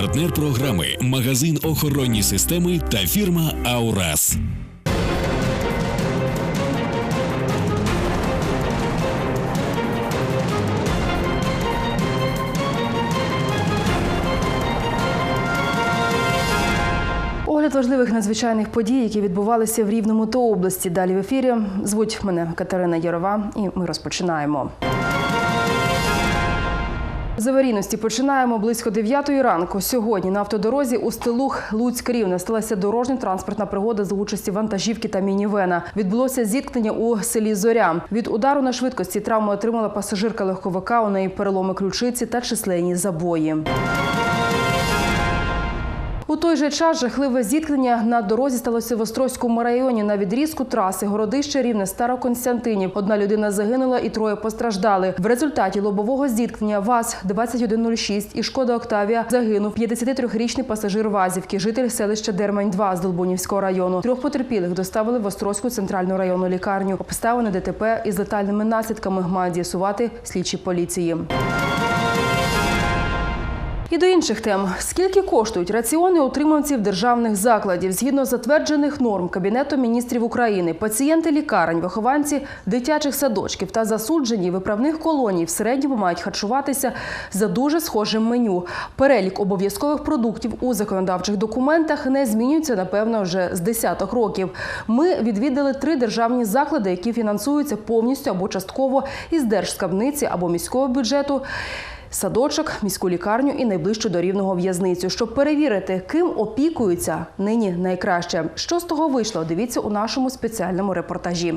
Партнер програми магазин охоронні системи та фірма Аурас. Огляд важливих надзвичайних подій, які відбувалися в Рівному та області. Далі в ефірі звуть мене Катерина Ярова, і ми розпочинаємо. З аварійності починаємо близько 9 ранку. Сьогодні на автодорозі у стилух Луцьк Рівне сталася дорожньо-транспортна пригода за участі вантажівки та мінівена. Відбулося зіткнення у селі Зоря. Від удару на швидкості травму отримала пасажирка легковика. У неї переломи ключиці та численні забої. Той же час жахливе зіткнення на дорозі сталося в Острозькому районі на відрізку траси Городище Рівне Староконстантинів. Одна людина загинула і троє постраждали. В результаті лобового зіткнення ВАЗ-2106 і Шкода Октавія загинув 53-річний пасажир Вазівки, житель селища Дермань-2 з Долбунівського району. Трьох потерпілих доставили в Острозьку центральну районну лікарню. Обставини ДТП із летальними наслідками мають з'ясувати слідчі поліції. І до інших тем: скільки коштують раціони утриманців державних закладів згідно затверджених норм Кабінету міністрів України, пацієнти лікарень, вихованці дитячих садочків та засуджені виправних колоній в середньому мають харчуватися за дуже схожим меню. Перелік обов'язкових продуктів у законодавчих документах не змінюється напевно вже з десяток років. Ми відвідали три державні заклади, які фінансуються повністю або частково із держскабниці або міського бюджету садочок, міську лікарню і найближчу до рівного в'язницю, щоб перевірити, ким опікуються нині найкраще. Що з того вийшло? Дивіться у нашому спеціальному репортажі.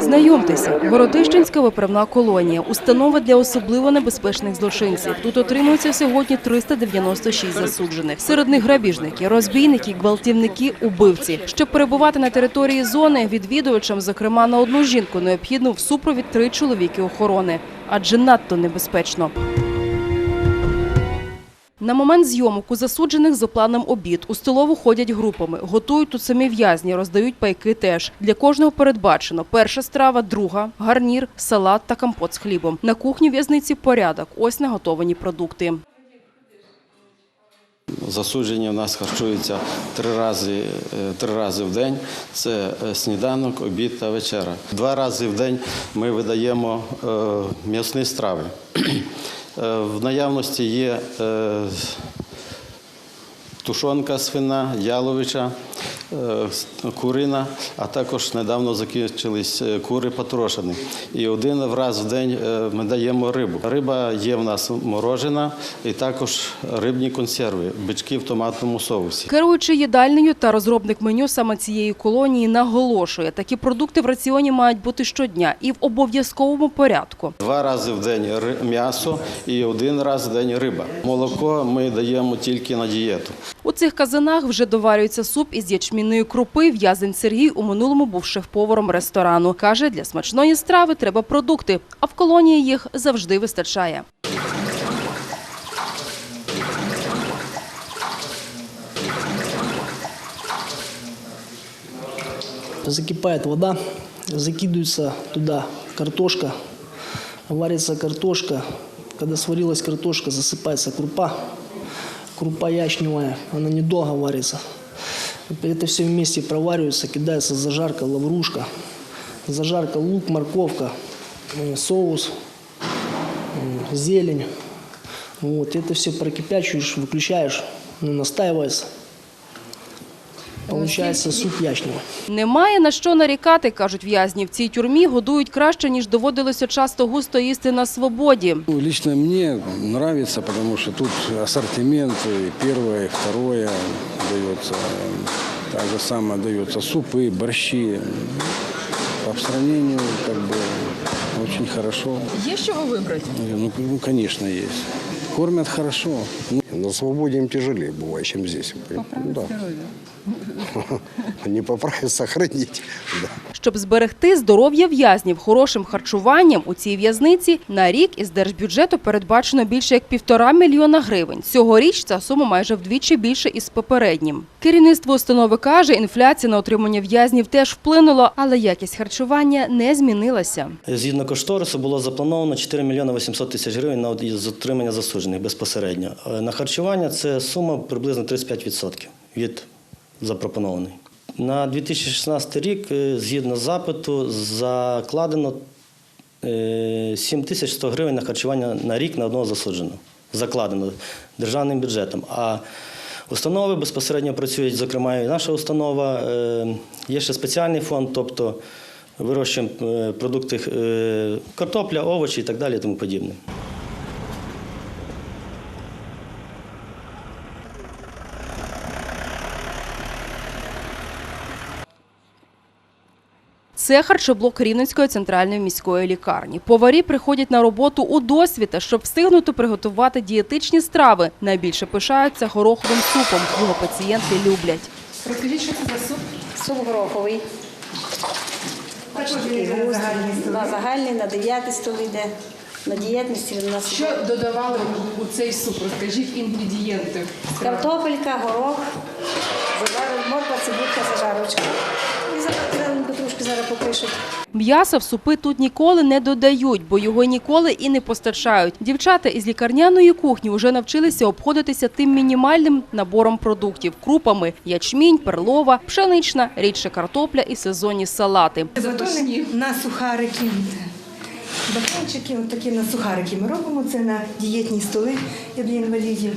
Знайомтеся, Городищенська виправна колонія, установа для особливо небезпечних злочинців. Тут отримується сьогодні 396 засуджених. Серед них грабіжники, розбійники, гвалтівники, убивці. Щоб перебувати на території зони, відвідувачам, зокрема на одну жінку, необхідно в супровід три чоловіки охорони, адже надто небезпечно. На момент зйомок у засуджених за планом обід у столову ходять групами, готують тут самі в'язні, роздають пайки теж. Для кожного передбачено перша страва, друга, гарнір, салат та компот з хлібом. На кухні в'язниці порядок. Ось наготовані продукти. Засуджені в нас харчуються три рази, е, три рази в день. Це е, сніданок, обід та вечера. Два рази в день ми видаємо е, м'ясні страви. Е, В наявності є е, тушонка свина, яловича, курина, а також недавно закінчились е, кури потрошені. І один раз в день е, ми даємо рибу. Риба є в нас морожена і також рибні консерви, бички в томатному соусі. Керуючи їдальнею та розробник меню саме цієї колонії наголошує, такі продукти в раціоні мають бути щодня і в обов'язковому порядку. Два рази в день м'ясо і один раз в день риба. Молоко ми даємо тільки на дієту. У цих казанах вже доварюється суп із ячмінної крупи. В'язень Сергій у минулому був шеф-поваром ресторану. Каже, для смачної страви треба продукти, а в колонії їх завжди вистачає. Закипает вода, закидывается туда картошка, варится картошка. Когда сварилась картошка, засыпается крупа, крупа ячневая, она недолго варится. Это все вместе проваривается, кидается зажарка, лаврушка, зажарка, лук, морковка, э, соус, э, зелень. Вот, это все прокипячиваешь, выключаешь, ну, настаивается. Получается суп ячневый. Немає на що нарікати, кажуть в'язні. В цій тюрмі годують краще, ніж доводилося часто густо їсти на свободі. Ну, Лично мне нравится, потому что тут ассортимент и первое, и второе дается. Так же самое дается супы, борщи. По сравнению, как бы, очень хорошо. Є що вибрати? Ну, ну, конечно, есть. Кормят хорошо. Ну, На свободе им тяжелее бывает, чем здесь. Ну, да. Не сохранить. Да. Щоб зберегти здоров'я в'язнів хорошим харчуванням у цій в'язниці, на рік із держбюджету передбачено більше як півтора мільйона гривень. Цьогоріч ця сума майже вдвічі більше із попереднім. Керівництво установи каже, інфляція на отримання в'язнів теж вплинула, але якість харчування не змінилася. Згідно кошторису було заплановано 4 мільйони 800 тисяч гривень на от- отримання засуджених безпосередньо. Е, На харчування це сума приблизно 35% від запропонованої. На 2016 рік, е, згідно запиту, закладено е, 7100 гривень на харчування на рік на одного засудженого. Закладено державним бюджетом. А установи безпосередньо працюють, зокрема, і наша установа. Е, Є ще спеціальний фонд, тобто вирощуємо е, продукти е, картопля, овочі і так далі, тому подібне. Це харчоблок Рівненської центральної міської лікарні. Поварі приходять на роботу у досвіта, щоб встигнути приготувати дієтичні страви. Найбільше пишаються гороховим супом. Його пацієнти люблять. Розкажіть, що це за суп? Суп гороховий. Такий. На загальний, на 9 стол йде. На дієтності він у нас Що додавали у цей суп? Розкажіть інгредієнти. картопелька, горох, зажар- морква, цибулька, зажарочка. І зараз попишуть. М'яса в супи тут ніколи не додають, бо його ніколи і не постачають. Дівчата із лікарняної кухні вже навчилися обходитися тим мінімальним набором продуктів – крупами – ячмінь, перлова, пшенична, рідше картопля і сезонні салати. Запашні. на сухарики. Бакланчики, от такі на сухарики ми робимо. Це на дієтні столи для інвалідів.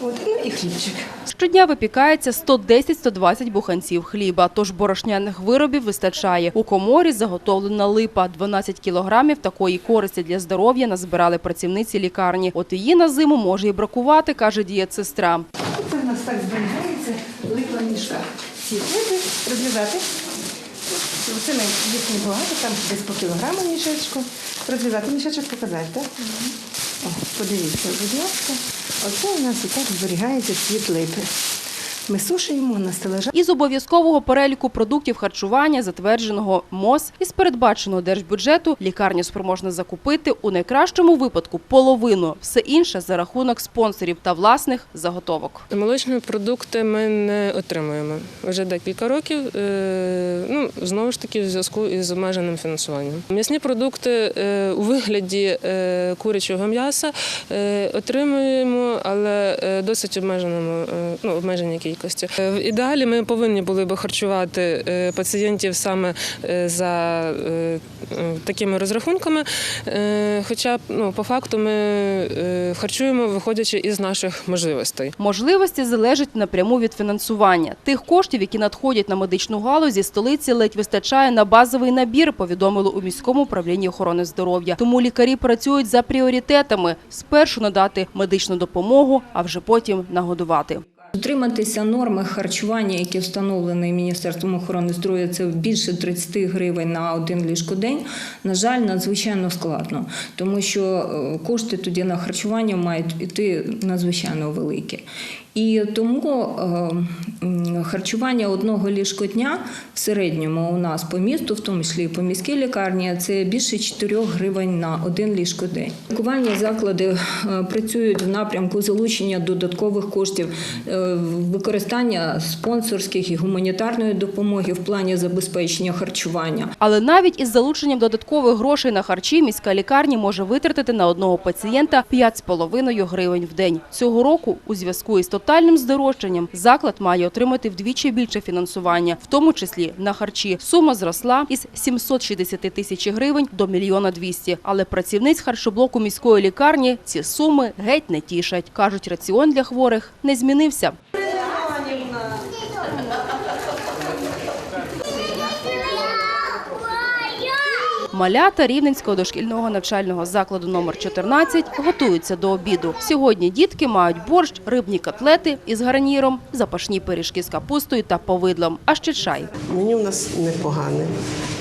От, ну і хлібчик. Щодня випікається 110-120 буханців хліба, тож борошняних виробів вистачає. У коморі заготовлена липа. 12 кілограмів такої користі для здоров'я назбирали працівниці лікарні. От її на зиму може і бракувати, каже дієтсестра. Це в нас так зберігається липа мішка. Ці липи розрізати. Це ми їх небагато, там десь по кілограму мішечку. Розрізати мішечок показати? О, подивіться, будь ласка. Оце у нас і так зберігається цвіт липи. Ми сушуємо на стелажах. Із обов'язкового переліку продуктів харчування, затвердженого МОЗ, із передбаченого держбюджету лікарня спроможна закупити у найкращому випадку половину, все інше за рахунок спонсорів та власних заготовок. Молочні продукти ми не отримуємо вже декілька років. е, Ну знову ж таки, в зв'язку із обмеженим фінансуванням. М'ясні продукти е, у вигляді е, курячого м'яса отримуємо, але досить обмеженому ну, обмеженій кількості. Е, В ідеалі ми повинні були би харчувати е, пацієнтів саме е, за е, е, такими розрахунками. Е, Хоча ну, по факту ми е, харчуємо, виходячи із наших можливостей. Можливості залежать напряму від фінансування. Тих коштів, які надходять на медичну галузі, столиці ледь вистачає на базовий набір, повідомили у міському управлінні охорони здоров'я. Тому лікарі працюють за пріоритетами: спершу надати медичну допомогу, а вже потім нагодувати. Утриматися норми харчування, які встановлені Міністерством охорони здоров'я, це більше 30 гривень на один ліжкодень, на жаль, надзвичайно складно, тому що е, кошти тоді на харчування мають іти надзвичайно великі. І тому е, харчування одного ліжкодня в середньому у нас по місту, в тому числі по міській лікарні, це більше 4 гривень на один ліжкодень. Лікувальні заклади е, працюють в напрямку залучення додаткових коштів, е, використання спонсорських і гуманітарної допомоги в плані забезпечення харчування. Але навіть із залученням додаткових грошей на харчі міська лікарня може витратити на одного пацієнта 5,5 гривень в день. Цього року у зв'язку із тотальним здорожчанням заклад має отримати вдвічі більше фінансування, в тому числі на харчі. Сума зросла із 760 тисяч гривень до мільйона 200. Але працівниць харчоблоку міської лікарні ці суми геть не тішать. Кажуть, раціон для хворих не змінився. Малята Рівненського дошкільного навчального закладу номер 14 готуються до обіду. Сьогодні дітки мають борщ, рибні котлети із гарніром, запашні пиріжки з капустою та повидлом, а ще чай. Меню у нас непогане.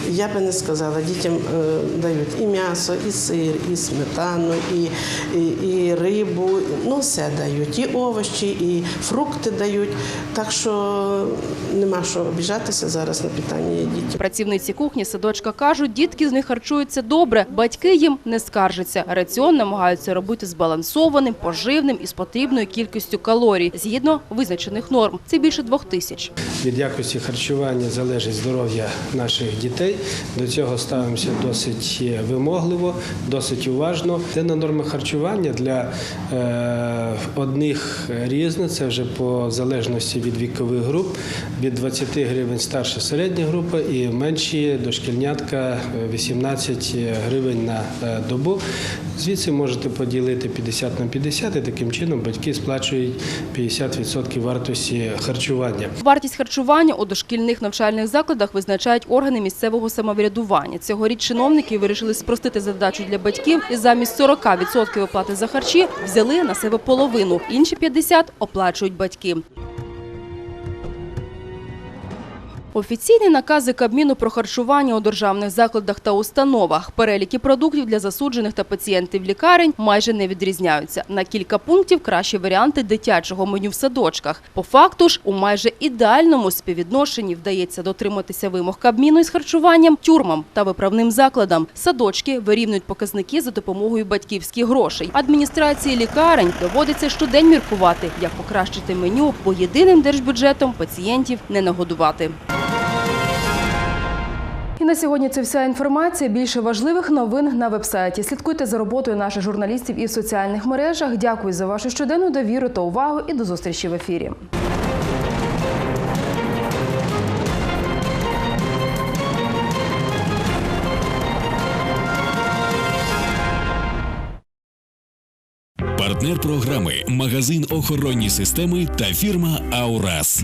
Я би не сказала, дітям е, дають і м'ясо, і сир, і сметану, і, і, і рибу, ну все дають, і овочі, і фрукти дають. Так що нема що обіжатися зараз на питання дітей. Працівниці кухні садочка кажуть, дітки з них харчуються добре, батьки їм не скаржаться. Раціон намагаються робити збалансованим, поживним і з потрібною кількістю калорій, згідно визначених норм. Це більше двох тисяч. Від якості харчування залежить здоров'я наших дітей. До цього ставимося досить вимогливо, досить уважно. Денна норма харчування для е, одних різна, це вже по залежності від вікових груп. Від 20 гривень старша середня група і менші дошкільнятка е, 18 гривень на е, добу. Звідси можете поділити 50 на 50 і таким чином батьки сплачують 50% вартості харчування. Вартість харчування у дошкільних навчальних закладах визначають органи місцевого самоврядування. Цьогоріч чиновники вирішили спростити задачу для батьків і замість 40% оплати за харчі взяли на себе половину. Інші 50% оплачують батьки. Офіційні накази Кабміну про харчування у державних закладах та установах. Переліки продуктів для засуджених та пацієнтів лікарень майже не відрізняються. На кілька пунктів кращі варіанти дитячого меню в садочках. По факту ж у майже ідеальному співвідношенні вдається дотриматися вимог Кабміну із харчуванням, тюрмам та виправним закладам. Садочки вирівнюють показники за допомогою батьківських грошей. Адміністрації лікарень доводиться щодень міркувати, як покращити меню, бо єдиним держбюджетом пацієнтів не нагодувати. На сьогодні це вся інформація. Більше важливих новин на вебсайті. Слідкуйте за роботою наших журналістів і в соціальних мережах. Дякую за вашу щоденну довіру та увагу і до зустрічі в ефірі. Партнер програми магазин охоронні системи та фірма Аурас.